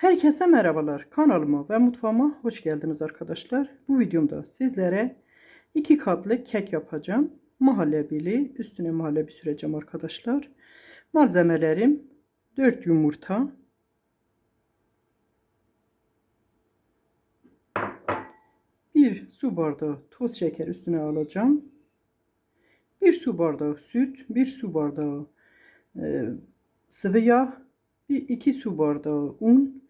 Herkese merhabalar. Kanalıma ve mutfağıma hoş geldiniz arkadaşlar. Bu videomda sizlere iki katlı kek yapacağım. Mahallebili, üstüne muhallebi süreceğim arkadaşlar. Malzemelerim 4 yumurta, bir su bardağı toz şeker üstüne alacağım. Bir su bardağı süt, bir su bardağı e, sıvı yağ, bir iki su bardağı un,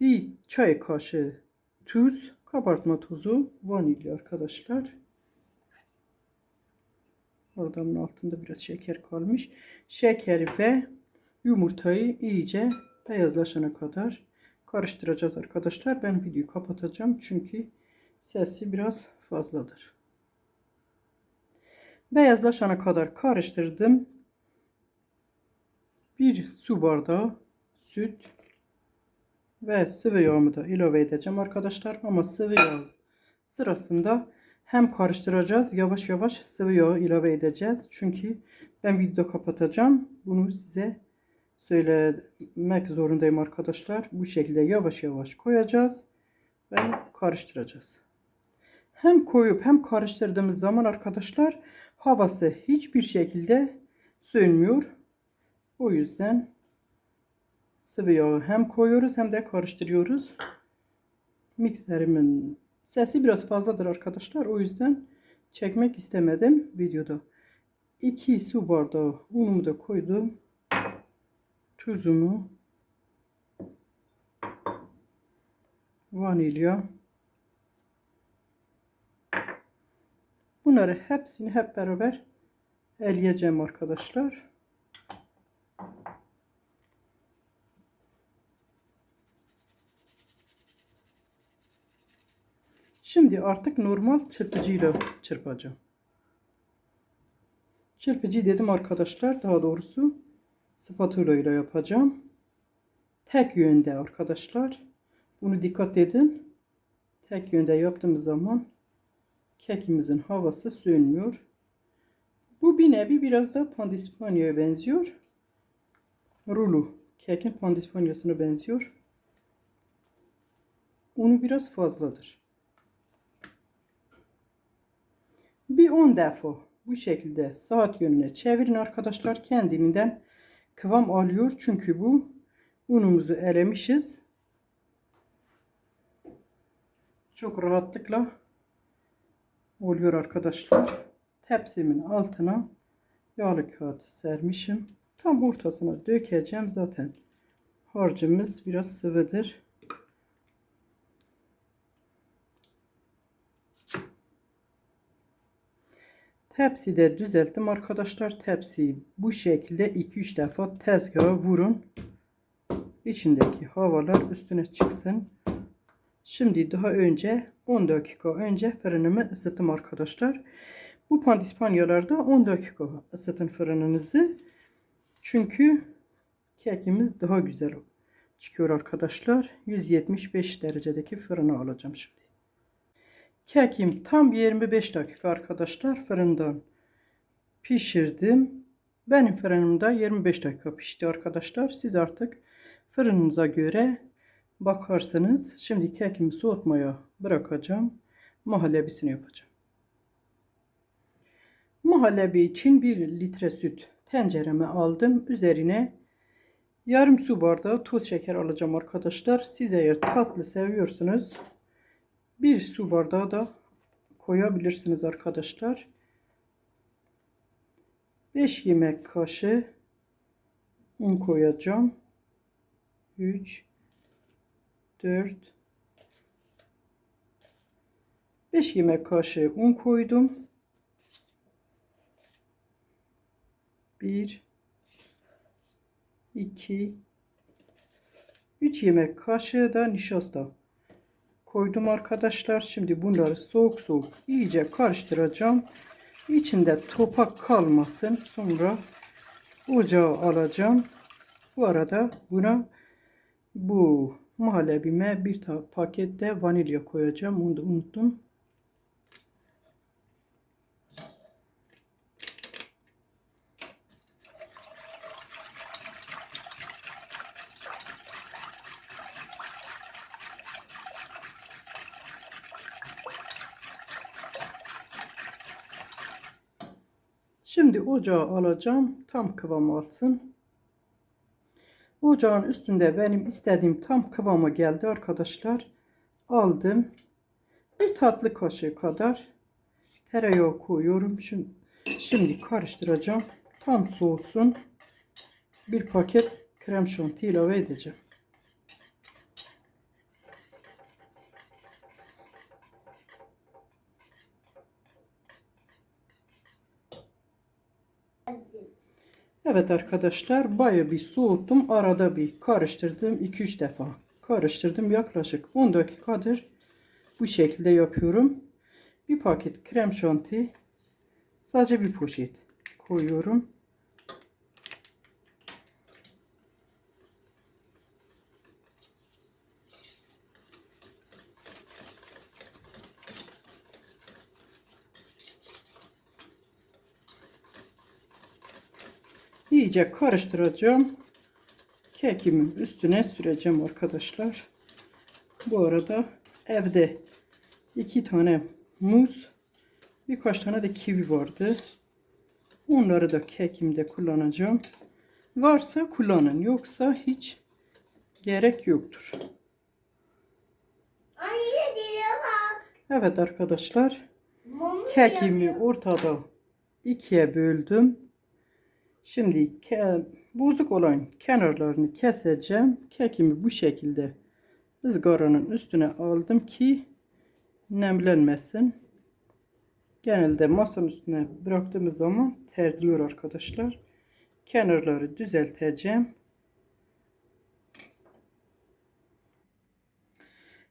bir çay kaşığı tuz, kabartma tozu, vanilya arkadaşlar. Oradanın altında biraz şeker kalmış. Şeker ve yumurtayı iyice beyazlaşana kadar karıştıracağız arkadaşlar. Ben videoyu kapatacağım çünkü sesi biraz fazladır. Beyazlaşana kadar karıştırdım. Bir su bardağı süt ve sıvı yağımı da ilave edeceğim arkadaşlar. Ama sıvı yağ sırasında hem karıştıracağız yavaş yavaş sıvı yağ ilave edeceğiz. Çünkü ben video kapatacağım. Bunu size söylemek zorundayım arkadaşlar. Bu şekilde yavaş yavaş koyacağız ve karıştıracağız. Hem koyup hem karıştırdığımız zaman arkadaşlar havası hiçbir şekilde sönmüyor. O yüzden sıvı yağı hem koyuyoruz hem de karıştırıyoruz. Mikserimin sesi biraz fazladır arkadaşlar. O yüzden çekmek istemedim videoda. 2 su bardağı unumu da koydum. Tuzumu. Vanilya. Bunları hepsini hep beraber eleyeceğim arkadaşlar. Şimdi artık normal çırpıcıyla çırpacağım. Çırpıcı dedim arkadaşlar. Daha doğrusu spatula ile yapacağım. Tek yönde arkadaşlar. Bunu dikkat edin. Tek yönde yaptığımız zaman kekimizin havası sönmüyor. Bu bir nevi biraz da pandispanya'ya benziyor. Rulo. Kekin pandispanyasına benziyor. Unu biraz fazladır. Bir 10 defa bu şekilde saat yönüne çevirin arkadaşlar. Kendinden kıvam alıyor. Çünkü bu unumuzu elemişiz. Çok rahatlıkla oluyor arkadaşlar. Tepsimin altına yağlı kağıt sermişim. Tam ortasına dökeceğim zaten. Harcımız biraz sıvıdır. Tepside düzelttim arkadaşlar. Tepsiyi bu şekilde 2-3 defa tezgaha vurun. İçindeki havalar üstüne çıksın. Şimdi daha önce 10 dakika önce fırınımı ısıttım arkadaşlar. Bu pandispanyalarda 10 dakika ısıtın fırınınızı. Çünkü kekimiz daha güzel çıkıyor arkadaşlar. 175 derecedeki fırına alacağım şimdi. Kekim tam 25 dakika arkadaşlar fırından pişirdim. Benim fırınımda 25 dakika pişti arkadaşlar. Siz artık fırınınıza göre bakarsınız. Şimdi kekimi soğutmaya bırakacağım. Muhallebisini yapacağım. Muhallebi için 1 litre süt tencereme aldım. Üzerine yarım su bardağı toz şeker alacağım arkadaşlar. Siz eğer tatlı seviyorsunuz bir su bardağı da koyabilirsiniz arkadaşlar. 5 yemek kaşığı un koyacağım. 3 4 5 yemek kaşığı un koydum. 1 2 3 yemek kaşığı da nişasta koydum arkadaşlar. Şimdi bunları soğuk soğuk iyice karıştıracağım. İçinde topak kalmasın. Sonra ocağa alacağım. Bu arada buna bu muhallebime bir pakette vanilya koyacağım. Onu da unuttum. Şimdi ocağı alacağım. Tam kıvam alsın. Ocağın üstünde benim istediğim tam kıvama geldi arkadaşlar. Aldım. Bir tatlı kaşığı kadar tereyağı koyuyorum. Şimdi, şimdi karıştıracağım. Tam soğusun. Bir paket krem şanti ilave edeceğim. Evet arkadaşlar bayağı bir soğuttum. Arada bir karıştırdım. 2-3 defa karıştırdım. Yaklaşık 10 dakikadır bu şekilde yapıyorum. Bir paket krem şanti sadece bir poşet koyuyorum. İyice karıştıracağım. Kekimin üstüne süreceğim arkadaşlar. Bu arada evde iki tane muz, birkaç tane de kivi vardı. Onları da kekimde kullanacağım. Varsa kullanın, yoksa hiç gerek yoktur. Anne bak. Evet arkadaşlar, kekimi ortada ikiye böldüm. Şimdi bozuk olan kenarlarını keseceğim. Kekimi bu şekilde ızgaranın üstüne aldım ki nemlenmesin. Genelde masanın üstüne bıraktığımız zaman terliyor arkadaşlar. Kenarları düzelteceğim.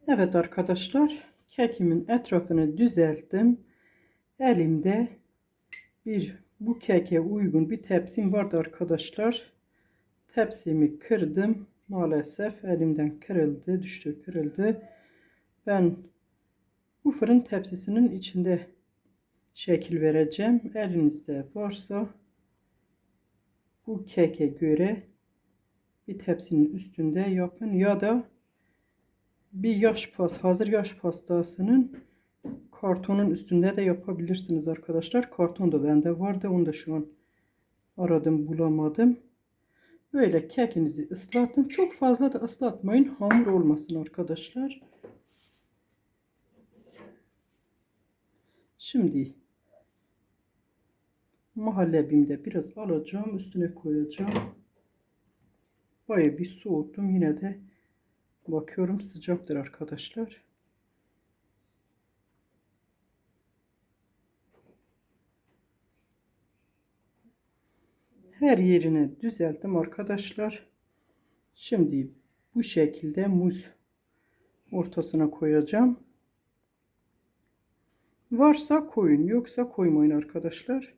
Evet arkadaşlar kekimin etrafını düzelttim. Elimde bir bu keke uygun bir tepsim vardı arkadaşlar. Tepsimi kırdım. Maalesef elimden kırıldı, düştü, kırıldı. Ben bu fırın tepsisinin içinde şekil vereceğim. Elinizde varsa bu keke göre bir tepsinin üstünde yapın ya da bir yaş pas, hazır yaş pastasının kartonun üstünde de yapabilirsiniz arkadaşlar. Karton da bende vardı. Onu da şu an aradım bulamadım. Böyle kekinizi ıslatın. Çok fazla da ıslatmayın. Hamur olmasın arkadaşlar. Şimdi muhallebimde biraz alacağım. Üstüne koyacağım. Bayağı bir soğuttum. Yine de bakıyorum sıcaktır arkadaşlar. Her yerini düzelttim arkadaşlar. Şimdi bu şekilde muz ortasına koyacağım. Varsa koyun yoksa koymayın arkadaşlar.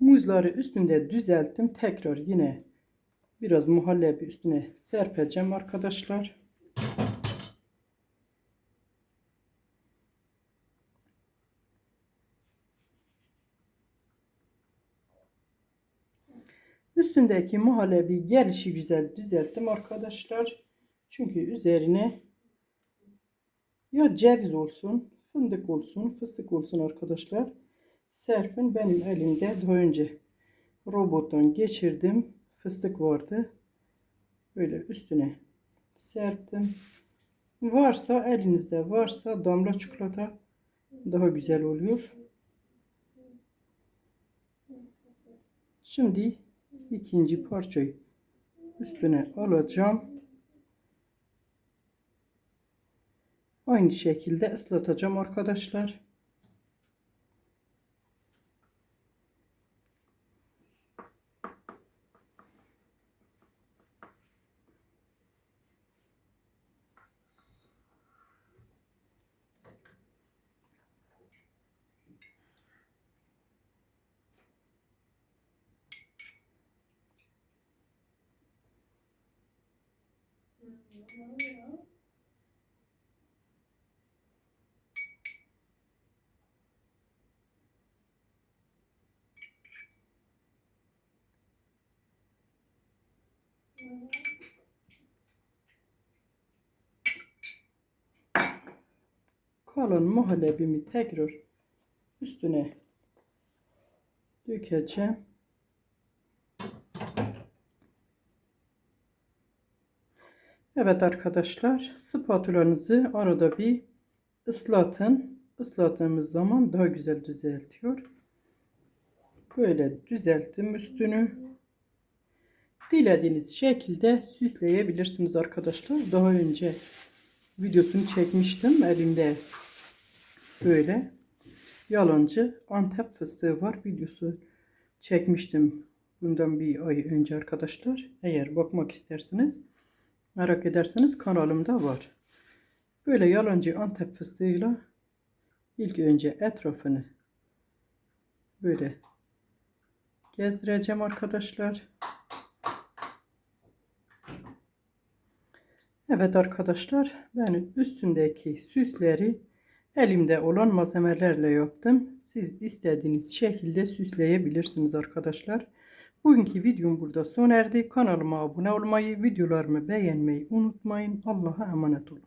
Muzları üstünde düzelttim. Tekrar yine biraz muhallebi üstüne serpeceğim arkadaşlar. Üstündeki muhallebi gelişi güzel düzelttim arkadaşlar. Çünkü üzerine ya ceviz olsun, fındık olsun, fıstık olsun arkadaşlar. Serpin benim elimde daha önce robottan geçirdim. Fıstık vardı. Böyle üstüne serptim. Varsa elinizde varsa damla çikolata daha güzel oluyor. Şimdi ikinci parçayı üstüne alacağım. Aynı şekilde ıslatacağım arkadaşlar. Kalın muhallebimi tekrar üstüne dökeceğim. Evet arkadaşlar spatulanızı arada bir ıslatın. Islattığımız zaman daha güzel düzeltiyor. Böyle düzelttim üstünü. Dilediğiniz şekilde süsleyebilirsiniz arkadaşlar. Daha önce videosunu çekmiştim elimde böyle yalancı Antep fıstığı var videosu çekmiştim bundan bir ay önce arkadaşlar. Eğer bakmak isterseniz merak ederseniz kanalımda var. Böyle yalancı Antep fıstığıyla ilk önce etrafını böyle gezdireceğim arkadaşlar. Evet arkadaşlar ben üstündeki süsleri elimde olan malzemelerle yaptım. Siz istediğiniz şekilde süsleyebilirsiniz arkadaşlar. Bugünkü videom burada sona erdi. Kanalıma abone olmayı, videolarımı beğenmeyi unutmayın. Allah'a emanet olun.